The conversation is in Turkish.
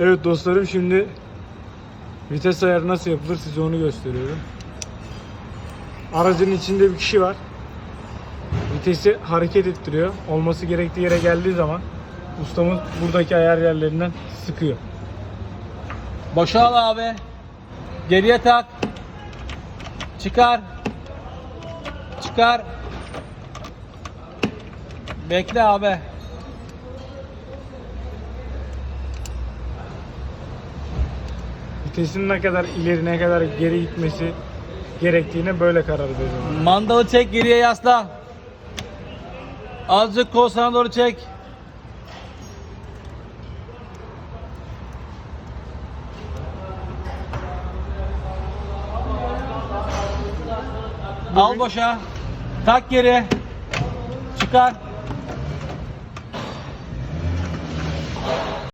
Evet dostlarım şimdi vites ayarı nasıl yapılır size onu gösteriyorum. Aracın içinde bir kişi var. Vitesi hareket ettiriyor. Olması gerektiği yere geldiği zaman ustamız buradaki ayar yerlerinden sıkıyor. Boşal abi. Geriye tak. Çıkar. Çıkar. Bekle abi. Vitesin ne kadar ileri ne kadar geri gitmesi gerektiğine böyle karar veriyorum. Mandalı çek geriye yasla. Azıcık kol sana doğru çek. Al boşa. Tak geri. Çıkar.